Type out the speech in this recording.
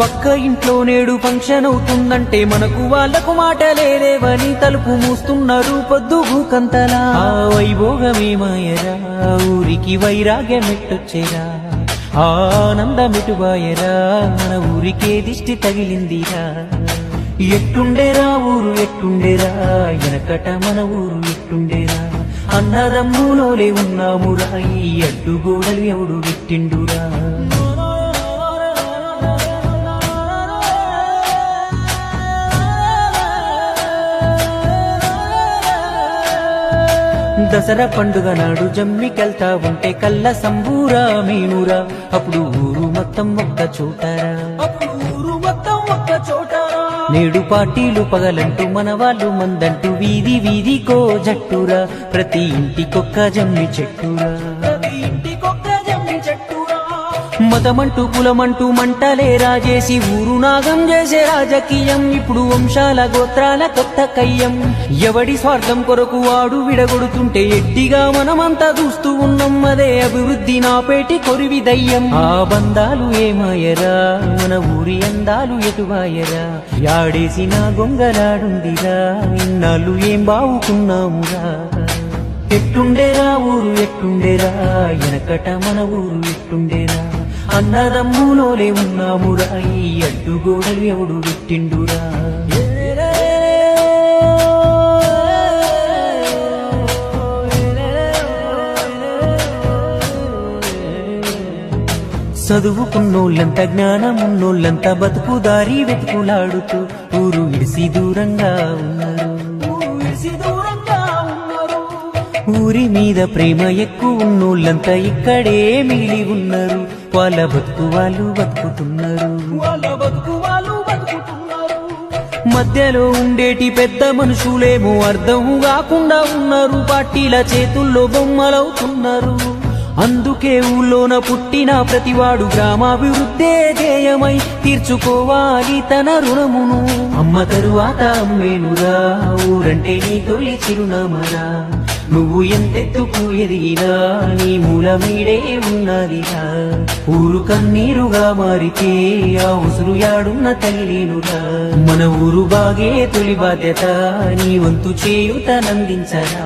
పక్క ఇంట్లో నేడు ఫంక్షన్ అవుతుందంటే మనకు వాళ్ళకు మాట లేదేవని తలుపు మూస్తున్నారు పొద్దు భూకంతలా. ఆ వైభోగమేమాయరా ఊరికి వైరాగ్యమెట్టొచ్చేరా. ఆ ఆనందమిటుబాయరా మన ఊరికే దిష్టి తగిలిందిరా. ఎట్టుండేరా ఊరు ఎట్టుండేరా ఎనకట మన ఊరు ఎట్టుండేరా. అన్నదమ్ములోనే ఉన్నామురా ఈ అడ్డుగోడలు ఎవడు పెట్టిండురా. దసరా పండుగ నాడు జమ్మికెళ్తా ఉంటే కళ్ళ సంబూరా మీనురా. అప్పుడు ఊరు మొత్తం ఒక్క చోటరా. ఊరు మొత్తం ఒక్క చోటరా. నేడు పార్టీలు పగలంటూ మన వాళ్ళు మందంటూ వీధి వీధికో జట్టురా. ప్రతి ఇంటికొక్క జమ్మి చెట్టురా. ప్రతి ఇంటికొక్క జమ్మి చెట్టురా మతమంటూ కులమంటూ మంటలే రాజేసి ఊరు నాగం చేసే రాజకీయం. ఇప్పుడు వంశాల గోత్రాల కొత్త కయ్యం. ఎవడి స్వార్థం కొరకు వాడు విడగొడుతుంటే ఎట్టిగా మనమంతా చూస్తూ ఉన్నాం. అదే అభివృద్ధి నా పేటి కొరివి దయ్యం. ఆ బంధాలు ఏమాయరా? మన ఊరి అందాలు ఎటువాయరా? యాడేసిన గొంగలాడుందిరా. ఇన్నాళ్ళు ఏం బావుకున్నామురా? ఎట్టుండేరా ఊరు ఎట్టుండేరా? ఎనకట మన ఊరు ఎట్టుండేరా? అన్నదమ్ములోనే ఉన్నామురా ఈ అడ్డుగోడలు ఎవడు పెట్టిండురా? చదువుకున్నోళ్ళంత జ్ఞానమున్నోళ్ళంత బతుకు దారి వెతుకులాడుతూ ఊరు విడిసి దూరంగా ఉన్నారు ఊరు విడిసి దూరంగా ఉన్నారు. ఊరి మీద ప్రేమ ఎక్కువ ఉన్నోళ్ళంతా ఇక్కడే మిగిలి ఉన్నారు. వాళ్ళ బతుకు వాళ్ళు బతుకుతున్నారు. వాళ్ళ బతుకు వాళ్ళు బతుకుతున్నారు. మధ్యలో ఉండేటి పెద్ద మనుషులేమో అర్థం కాకుండా ఉన్నారు. పార్టీల చేతుల్లో బొమ్మలవుతున్నారు. అందుకే ఊళ్ళోన పుట్టిన ప్రతివాడు గ్రామాభివృద్ధే ధ్యేయమై తీర్చుకోవాలి తన రుణమును. అమ్మ తరువాత అమ్మేనురా ఊరంటే నీ తొలి చిరునామరా. నువ్వు ఎంతెత్తుకు ఎదిగినా నీ మూలమీడే ఉన్నదిరా. ఊరు కన్నీరుగా మారితే ఆ ఉసురు యాడున్న తల్లినురా. మన ఊరు బాగే తొలి బాధ్యత నీ వంతు చేయుతనందించరా.